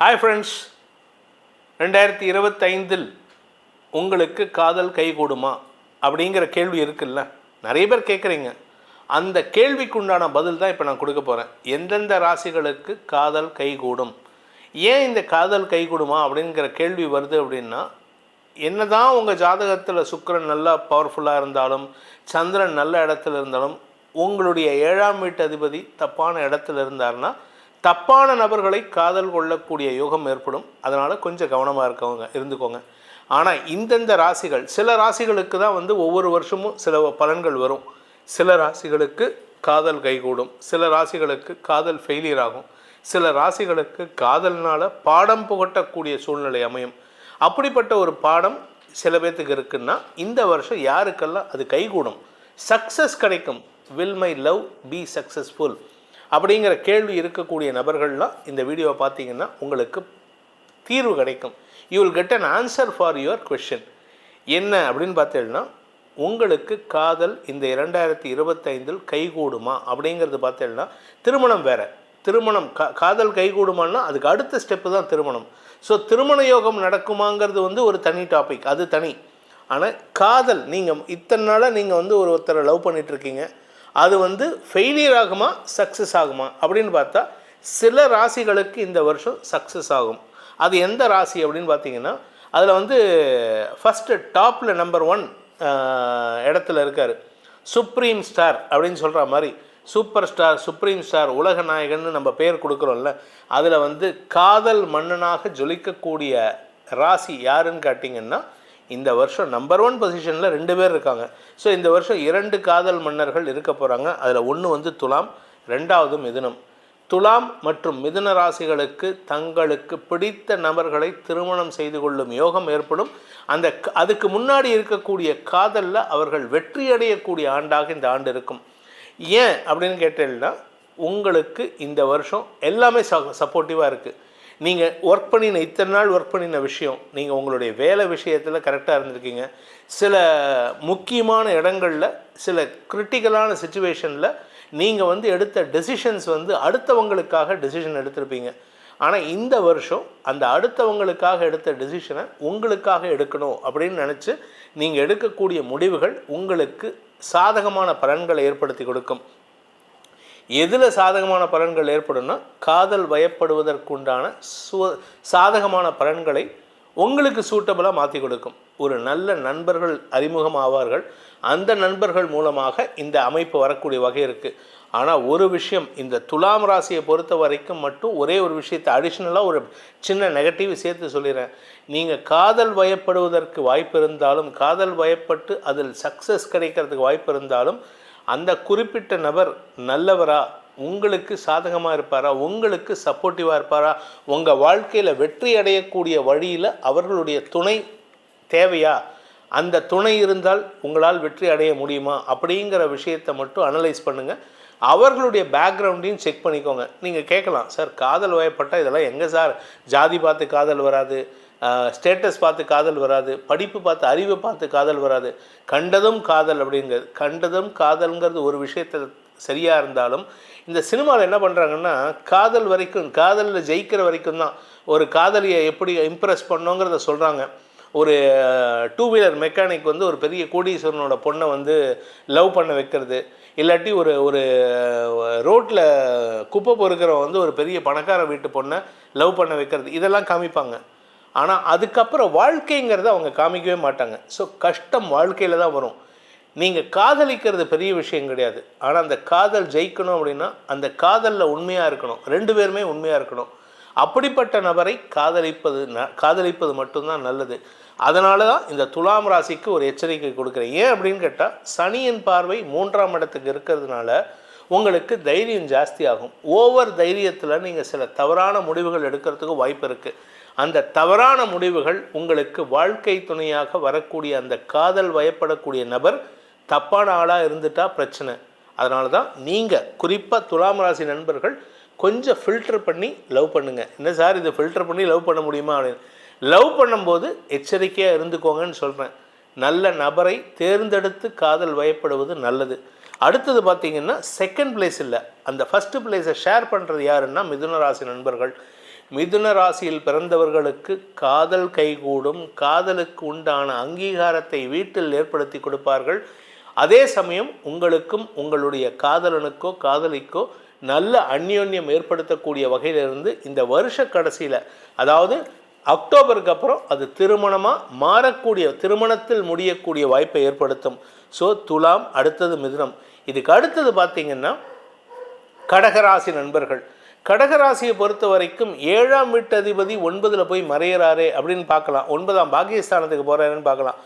Hi friends ரெண்டாயிரத்தி இருபத்தைந்தில் உங்களுக்கு காதல் கைகூடுமா? அப்படிங்கிற கேள்வி இருக்குல்ல. நிறைய பேர் கேட்குறீங்க. அந்த கேள்விக்குண்டான பதில் தான் இப்போ நான் கொடுக்க போகிறேன் எந்தெந்த ராசிகளுக்கு காதல் கைகூடும்? ஏன் இந்த காதல் கைகூடுமா? அப்படிங்கிற கேள்வி வருது அப்படின்னா என்ன தான் உங்கள் ஜாதகத்தில் சுக்கரன் நல்லா பவர்ஃபுல்லாக இருந்தாலும் சந்திரன் நல்ல இடத்துல இருந்தாலும் உங்களுடைய ஏழாம் வீட்டு அதிபதி தப்பான இடத்துல இருந்தாருன்னா தப்பான நபர்களை காதல் கொள்ளக்கூடிய யோகம் ஏற்படும். அதனால் கொஞ்சம் கவனமாக இருக்கவங்க இருந்துக்கோங்க. ஆனால் இந்தந்த ராசிகள் சில ராசிகளுக்கு தான் வந்து ஒவ்வொரு வருஷமும் சில பலன்கள் வரும். சில ராசிகளுக்கு காதல் கைகூடும். சில ராசிகளுக்கு காதல் ஃபெயிலியர் ஆகும். சில ராசிகளுக்கு காதல்னால் பாடம் புகட்டக்கூடிய சூழ்நிலை அமையும். அப்படிப்பட்ட ஒரு பாடம் சில பேர்த்துக்கு இருக்குன்னா இந்த வருஷம் யாருக்கெல்லாம் அது கைகூடும்? சக்ஸஸ் கிடைக்கும். Will my love be successful அப்படிங்கிற கேள்வி இருக்கக்கூடிய நபர்கள்லாம் இந்த வீடியோவை பார்த்தீங்கன்னா உங்களுக்கு தீர்வு கிடைக்கும். You will get an answer for your question என்ன அப்படின்னு பார்த்தீங்கன்னா உங்களுக்கு காதல் இந்த இரண்டாயிரத்தி இருபத்தைந்தில் கைகூடுமா அப்படிங்கிறது பார்த்தீங்கன்னா திருமணம் வேறு. திருமணம் கா காதல் கைகூடுமான்னா அதுக்கு அடுத்த ஸ்டெப்பு தான் திருமணம். ஸோ திருமண யோகம் நடக்குமாங்கிறது வந்து ஒரு தனி டாபிக் அது தனி. ஆனால் காதல் நீங்கள் இத்தனை நாளாக நீங்கள் வந்து ஒரு ஒருத்தரை லவ் பண்ணிகிட்ருக்கீங்க இருக்கீங்க. அது வந்து ஃபெயிலியர் ஆகுமா சக்ஸஸ் ஆகுமா? அப்படின்னு பார்த்தா சில ராசிகளுக்கு இந்த வருஷம் சக்ஸஸ் ஆகும். அது எந்த ராசி அப்படின்னு பார்த்தீங்கன்னா அதில் வந்து ஃபஸ்ட்டு டாப்பில் நம்பர் ஒன் இடத்துல இருக்கார். சுப்ரீம் ஸ்டார் அப்படின்னு சொல்கிற மாதிரி சூப்பர் ஸ்டார் சுப்ரீம் ஸ்டார் உலக நாயகன்னு நம்ம பேர் கொடுக்குறோம்ல அதில் வந்து காதல் மன்னனாக ஜொலிக்கக்கூடிய ராசி யாருன்னு கேட்டிங்கன்னா இந்த வருஷம் நம்பர் ஒன் பொசிஷனில் ரெண்டு பேர் இருக்காங்க. ஸோ இந்த வருஷம் இரண்டு காதல் மன்னர்கள் இருக்க போகிறாங்க அதில் ஒன்று வந்து துலாம் ரெண்டாவது மிதுனம். துலாம் மற்றும் மிதுன ராசிகளுக்கு தங்களுக்கு பிடித்த நபர்களை திருமணம் செய்து கொள்ளும் யோகம் ஏற்படும். அந்த அதுக்கு முன்னாடி இருக்கக்கூடிய காதலில் அவர்கள் வெற்றி அடையக்கூடிய ஆண்டாக இந்த ஆண்டு இருக்கும். ஏன் அப்படின்னு கேட்டீங்கன்னா உங்களுக்கு இந்த வருஷம் எல்லாமே சப்போர்ட்டிவாக இருக்குது நீங்கள் ஒர்க் பண்ணின இத்தனை நாள் ஒர்க் பண்ணின விஷயம் நீங்கள் உங்களுடைய வேலை விஷயத்தில் கரெக்டாக இருந்திருக்கீங்க. சில முக்கியமான இடங்களில் சில கிரிட்டிக்கலான சுச்சுவேஷனில் நீங்கள் வந்து எடுத்த டெசிஷன்ஸ் வந்து அடுத்தவங்களுக்காக டெசிஷன் எடுத்திருப்பீங்க. ஆனால் இந்த வருஷம் அந்த அடுத்தவங்களுக்காக எடுத்த டெசிஷனை உங்களுக்காக எடுக்கணும் அப்படின்னு நினச்சி நீங்கள் எடுக்கக்கூடிய முடிவுகள் உங்களுக்கு சாதகமான பலன்களை ஏற்படுத்தி கொடுக்கும். எதில் சாதகமான பலன்கள் ஏற்படும்னா காதல் வயப்படுவதற்குண்டான சு சாதகமான பலன்களை உங்களுக்கு சூட்டபிளாக மாற்றி கொடுக்கும். ஒரு நல்ல நண்பர்கள் அறிமுகம் ஆவார்கள். அந்த நண்பர்கள் மூலமாக இந்த அமைப்பு வரக்கூடிய வகை இருக்குது ஆனால் ஒரு விஷயம் இந்த துலாம் ராசியை பொறுத்த வரைக்கும் மட்டும் ஒரே ஒரு விஷயத்தை அடிஷ்னலாக ஒரு சின்ன நெகட்டிவ் சேர்த்து சொல்லிடுறேன். நீங்கள் காதல் வயப்படுவதற்கு வாய்ப்பு இருந்தாலும் காதல் வயப்பட்டு அதில் சக்ஸஸ் கிடைக்கிறதுக்கு வாய்ப்பு இருந்தாலும் அந்த குறிப்பிட்ட நபர் நல்லவரா? உங்களுக்கு சாதகமாக இருப்பாரா? உங்களுக்கு சப்போர்ட்டிவாக இருப்பாரா? உங்கள் வாழ்க்கையில் வெற்றி அடையக்கூடிய வழியில் அவர்களுடைய துணை தேவையா? அந்த துணை இருந்தால் உங்களால் வெற்றி அடைய முடியுமா? அப்படிங்கிற விஷயத்தை மட்டும் அனலைஸ் பண்ணுங்கள் அவர்களுடைய பேக்ரவுண்டையும் செக் பண்ணிக்கோங்க. நீங்கள் கேட்கலாம் சார் காதல் வயப்பட்டால் இதெல்லாம் எங்கே சார்? ஜாதி பார்த்து காதல் வராது. ஸ்டேட்டஸ் பார்த்து காதல் வராது படிப்பு பார்த்து அறிவை பார்த்து காதல் வராது. கண்டதும் காதல் அப்படிங்கிறது கண்டதும் காதல்ங்கிறது ஒரு விஷயத்தில் சரியாக இருந்தாலும் இந்த சினிமாவில் என்ன பண்ணுறாங்கன்னா காதல் வரைக்கும் காதலில் ஜெயிக்கிற வரைக்கும் தான் ஒரு காதலியை எப்படி இம்ப்ரெஸ் பண்ணோங்கிறத சொல்கிறாங்க ஒரு டூ வீலர் மெக்கானிக் வந்து ஒரு பெரிய கோடீஸ்வரனோட பொண்ணை வந்து லவ் பண்ண வைக்கிறது. இல்லாட்டி ஒரு ஒரு ரோட்டில் குப்பை பொறுக்கிறவன் வந்து ஒரு பெரிய பணக்கார வீட்டு பொண்ணை லவ் பண்ண வைக்கிறது. இதெல்லாம் காமிப்பாங்க. ஆனால் அதுக்கப்புறம் வாழ்க்கைங்கிறத அவங்க காமிக்கவே மாட்டாங்க. ஸோ கஷ்டம் வாழ்க்கையில் தான் வரும். நீங்கள் காதலிக்கிறது பெரிய விஷயம் கிடையாது. ஆனால் அந்த காதல் ஜெயிக்கணும் அப்படின்னா அந்த காதலில் உண்மையாக இருக்கணும். ரெண்டு பேருமே உண்மையாக இருக்கணும். அப்படிப்பட்ட நபரை காதலிப்பது ந காதலிப்பது மட்டும்தான் நல்லது. அதனால தான் இந்த துலாம் ராசிக்கு ஒரு எச்சரிக்கை கொடுக்குறேன். ஏன் அப்படின்னு கேட்டால் சனியின் பார்வை மூன்றாம் இடத்துக்கு இருக்கிறதுனால உங்களுக்கு தைரியம் ஜாஸ்தி ஆகும். ஓவர் தைரியத்தில் நீங்கள் சில தவறான முடிவுகள் எடுக்கிறதுக்கு வாய்ப்பு இருக்குது அந்த தவறான முடிவுகள் உங்களுக்கு வாழ்க்கை துணையாக வரக்கூடிய அந்த காதல் வயப்படக்கூடிய நபர் தப்பான ஆளாக இருந்துட்டா பிரச்சனை. அதனால தான் நீங்கள் குறிப்பாக துலாம் ராசி நண்பர்கள் கொஞ்சம் ஃபில்டர் பண்ணி லவ் பண்ணுங்கள் என்ன சார் இதை ஃபில்டர் பண்ணி லவ் பண்ண முடியுமா அப்படின்னு. லவ் பண்ணும்போது எச்சரிக்கையாக இருந்துக்கோங்கன்னு சொல்கிறேன் நல்ல நபரை தேர்ந்தெடுத்து காதல் வயப்படுவது நல்லது. அடுத்தது பார்த்தீங்கன்னா செகண்ட் பிளேஸ் இல்லை. அந்த ஃபஸ்ட்டு பிளேஸை ஷேர் பண்ணுறது யாருன்னா மிதுன ராசி நண்பர்கள். மிதுன ராசியில் பிறந்தவர்களுக்கு காதல் கைகூடும் காதலுக்கு உண்டான அங்கீகாரத்தை வீட்டில் ஏற்படுத்தி கொடுப்பார்கள். அதே சமயம் உங்களுக்கும் உங்களுடைய காதலனுக்கோ காதலிக்கோ நல்ல அந்யோன்யம் ஏற்படுத்தக்கூடிய வகையிலிருந்து இந்த வருஷ கடைசியில் அதாவது அக்டோபருக்கு அப்புறம் அது திருமணமாக மாறக்கூடிய திருமணத்தில் முடியக்கூடிய வாய்ப்பை ஏற்படுத்தும். ஸோ துலாம் அடுத்தது மிதுனம். இதுக்கு அடுத்தது பார்த்தீங்கன்னா கடகராசி நண்பர்கள். கடகராசியை பொறுத்த வரைக்கும் ஏழாம் வீட்டு அதிபதி ஒன்பதில் போய் மறையிறாரே அப்படின்னு பார்க்கலாம். ஒன்பதாம் பாகிஸ்தானத்துக்கு போகிறாருன்னு பார்க்கலாம்.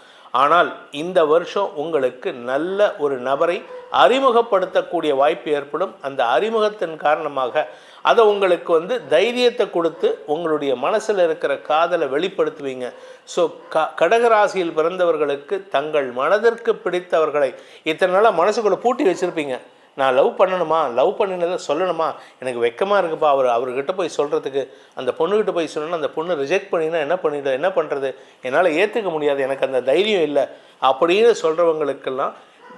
ஆனால் இந்த வருஷம் உங்களுக்கு நல்ல ஒரு நபரை அறிமுகப்படுத்தக்கூடிய வாய்ப்பு ஏற்படும். அந்த அறிமுகத்தின் காரணமாக அதை உங்களுக்கு வந்து தைரியத்தை கொடுத்து உங்களுடைய மனசில் இருக்கிற காதலை வெளிப்படுத்துவீங்க. ஸோ க கடகராசியில் பிறந்தவர்களுக்கு தங்கள் மனதிற்கு பிடித்தவர்களை இத்தனை நாளாக மனசுக்குள்ளே பூட்டி வச்சுருப்பீங்க. நான் லவ் பண்ணணுமா? லவ் பண்ணினதை சொல்லணுமா? எனக்கு வெக்கமாக இருக்குப்பா. அவர் அவர்கிட்ட போய் சொல்கிறதுக்கு அந்த பொண்ணுக்கிட்ட போய் சொல்லணும் அந்த பொண்ணு ரிஜெக்ட் பண்ணினா என்ன பண்ணிட என்ன பண்ணுறது என்னால் ஏற்றுக்க முடியாது. எனக்கு அந்த தைரியம் இல்லை. அப்படின்னு சொல்கிறவங்களுக்கெல்லாம்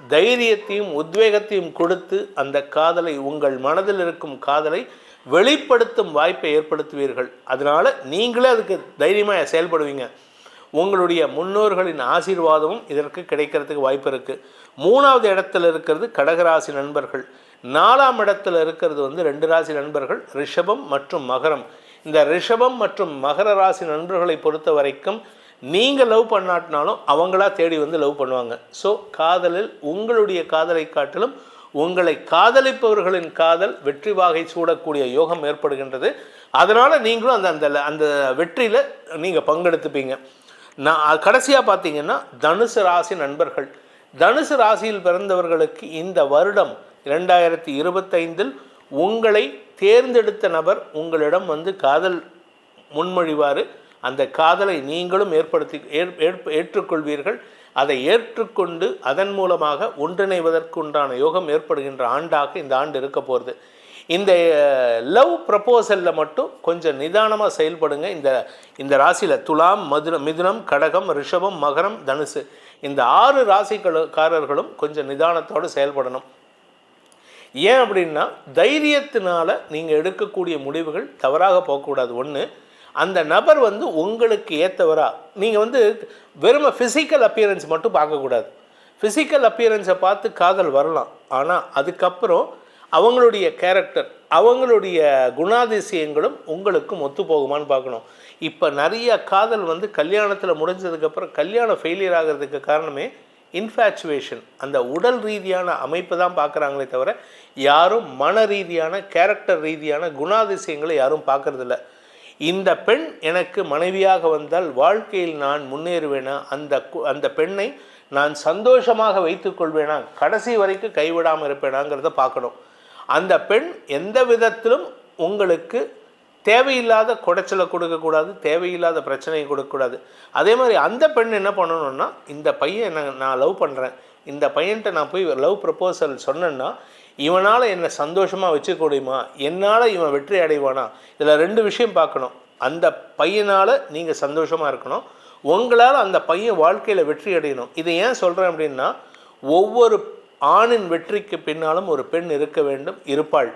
தைரியத்தையும் உத்வேகத்தையும் கொடுத்து அந்த காதலை உங்கள் மனதில் இருக்கும் காதலை வெளிப்படுத்தும் வாய்ப்பை ஏற்படுத்துவீர்கள். அதனால் நீங்களே அதுக்கு தைரியமாக செயல்படுவீங்க. உங்களுடைய முன்னோர்களின் ஆசீர்வாதமும் இதற்கு கிடைக்கிறதுக்கு வாய்ப்பு இருக்குது மூணாவது இடத்துல இருக்கிறது கடகராசி நண்பர்கள். நாலாம் இடத்துல இருக்கிறது வந்து ரெண்டு ராசி நண்பர்கள் ரிஷபம் மற்றும் மகரம். இந்த ரிஷபம் மற்றும் மகர ராசி நண்பர்களை பொறுத்த வரைக்கும் நீங்கள் லவ் பண்ணாட்டினாலும் அவங்களா தேடி வந்து லவ் பண்ணுவாங்க. ஸோ காதலில் உங்களுடைய காதலை காட்டிலும் உங்களை காதலிப்பவர்களின் காதல் வெற்றி வாகை சூடக்கூடிய யோகம் ஏற்படுகின்றது. அதனால் நீங்களும் அந்த அந்த அந்த வெற்றியில் நீங்கள் பங்கெடுத்துப்பீங்க. நான் கடைசியாக பார்த்தீங்கன்னா தனுசு ராசி நண்பர்கள். தனுசு ராசியில் பிறந்தவர்களுக்கு இந்த வருடம் இரண்டாயிரத்தி இருபத்தைந்தில் உங்களை தேர்ந்தெடுத்த நபர் உங்களிடம் வந்து காதல் முன்மொழிவார். அந்த காதலை நீங்களும் ஏற்படுத்தி ஏற்றுக்கொள்வீர்கள். அதை ஏற்றுக்கொண்டு அதன் மூலமாக ஒன்றிணைவதற்குண்டான யோகம் ஏற்படுகின்ற ஆண்டாக இந்த ஆண்டு இருக்க போகிறது இந்த லவ் ப்ரப்போசலில் மட்டும் கொஞ்சம் நிதானமாக செயல்படுங்க. இந்த இந்த ராசியில் துலாம் மதுரம் மிதுனம் கடகம் ரிஷபம் மகரம் தனுசு. இந்த ஆறு ராசிக்காரர்களும் கொஞ்சம் நிதானத்தோடு செயல்படணும். ஏன் அப்படின்னா தைரியத்தினால நீங்கள் எடுக்கக்கூடிய முடிவுகள் தவறாக போகக்கூடாது. ஒன்று அந்த நபர் வந்து உங்களுக்கு ஏற்றவரா நீங்கள் வந்து வெறும் ஃபிசிக்கல் அப்பியரன்ஸ் மட்டும் பார்க்கக்கூடாது. ஃபிசிக்கல் அப்பியரன்ஸை பார்த்து காதல் வரலாம். ஆனால் அதுக்கப்புறம் அவங்களுடைய கேரக்டர் அவங்களுடைய குணாதிசயங்களும் உங்களுக்கும் ஒத்து போகுமான்னு பார்க்கணும். இப்போ நிறைய காதல் வந்து கல்யாணத்தில் முடிஞ்சதுக்கப்புறம் கல்யாணம் ஃபெயிலியர் ஆகிறதுக்கு காரணமே இன்ஃபேச்சுவேஷன் அந்த உடல் ரீதியான அமைப்பு தான் பார்க்குறாங்களே தவிர யாரும் மன ரீதியான கேரக்டர் ரீதியான குணாதிசயங்களை யாரும் பார்க்குறதில்ல. இந்த பெண் எனக்கு மனைவியாக வந்தால் வாழ்க்கையில் நான் முன்னேறுவேனா? அந்த அந்த பெண்ணை நான் சந்தோஷமாக வைத்துக்கொள்வேனா கடைசி வரைக்கும் கைவிடாமல் இருப்பேனாங்கிறத பார்க்கணும். அந்த பெண் எந்த விதத்திலும் உங்களுக்கு தேவையில்லாத குடைச்சலை கொடுக்கக்கூடாது தேவையில்லாத பிரச்சனையை கொடுக்கக்கூடாது. அதே மாதிரி அந்த பெண் என்ன பண்ணணும்னா இந்த பையன் என்ன நான் லவ் பண்ணுறேன் இந்த பையன்கிட்ட நான் போய் லவ் ப்ரப்போசல் சொன்னேன்னா இவனால் என்னை சந்தோஷமாக வச்சுக்க முடியுமா? என்னால் இவன் வெற்றி அடைவானா? இதில் ரெண்டு விஷயம் பார்க்கணும். அந்த பையனால் நீங்கள் சந்தோஷமாக இருக்கணும். உங்களால் அந்த பையன் வாழ்க்கையில் வெற்றி அடையணும். இதை ஏன் சொல்கிறேன் அப்படின்னா ஒவ்வொரு ஆணின் வெற்றிக்கு பின்னாலும் ஒரு பெண் இருக்க வேண்டும் இருப்பாள்.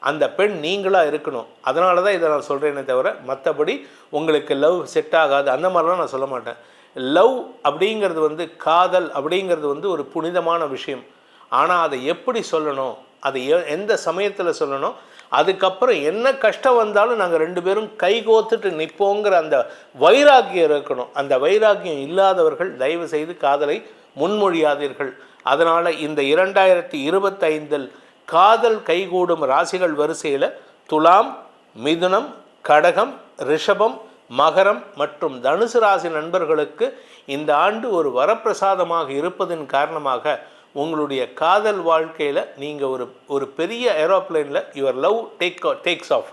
அந்த பெண் நீங்களாக இருக்கணும். அதனால தான் இதை நான் சொல்கிறேனே தவிர மற்றபடி உங்களுக்கு லவ் செட் ஆகாது. அந்த மாதிரிலாம் நான் சொல்ல மாட்டேன். லவ் அப்படிங்கிறது வந்து காதல் அப்படிங்கிறது வந்து ஒரு புனிதமான விஷயம். ஆனால் அதை எப்படி சொல்லணும்? அதை எந்த சமயத்தில் சொல்லணும்? அதுக்கப்புறம் என்ன கஷ்டம் வந்தாலும் நாங்கள் ரெண்டு பேரும் கைகோத்துட்டு நிற்போங்கிற அந்த வைராக்கியம் இருக்கணும். அந்த வைராக்கியம் இல்லாதவர்கள் தயவு செய்து காதலை முன்மொழியாதீர்கள். அதனால் இந்த இரண்டாயிரத்தி இருபத்தைந்தில் காதல் கைகூடும் ராசிகள் வரிசையில் துலாம் மிதுனம் கடகம் ரிஷபம் மகரம் மற்றும் தனுசு ராசி நண்பர்களுக்கு இந்த ஆண்டு ஒரு வரப்பிரசாதமாக இருப்பதன் காரணமாக உங்களுடைய காதல் வாழ்க்கையில் நீங்கள் ஒரு ஒரு பெரிய ஏரோப்ளைனில் your love take takes off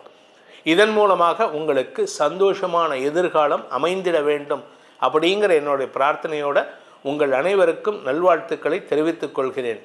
இதன் மூலமாக உங்களுக்கு சந்தோஷமான எதிர்காலம் அமைந்திட வேண்டும் அப்படிங்கிற என்னுடைய பிரார்த்தனையோட உங்கள் அனைவருக்கும் நல்வாழ்த்துக்களை தெரிவித்துக் கொள்கிறேன்.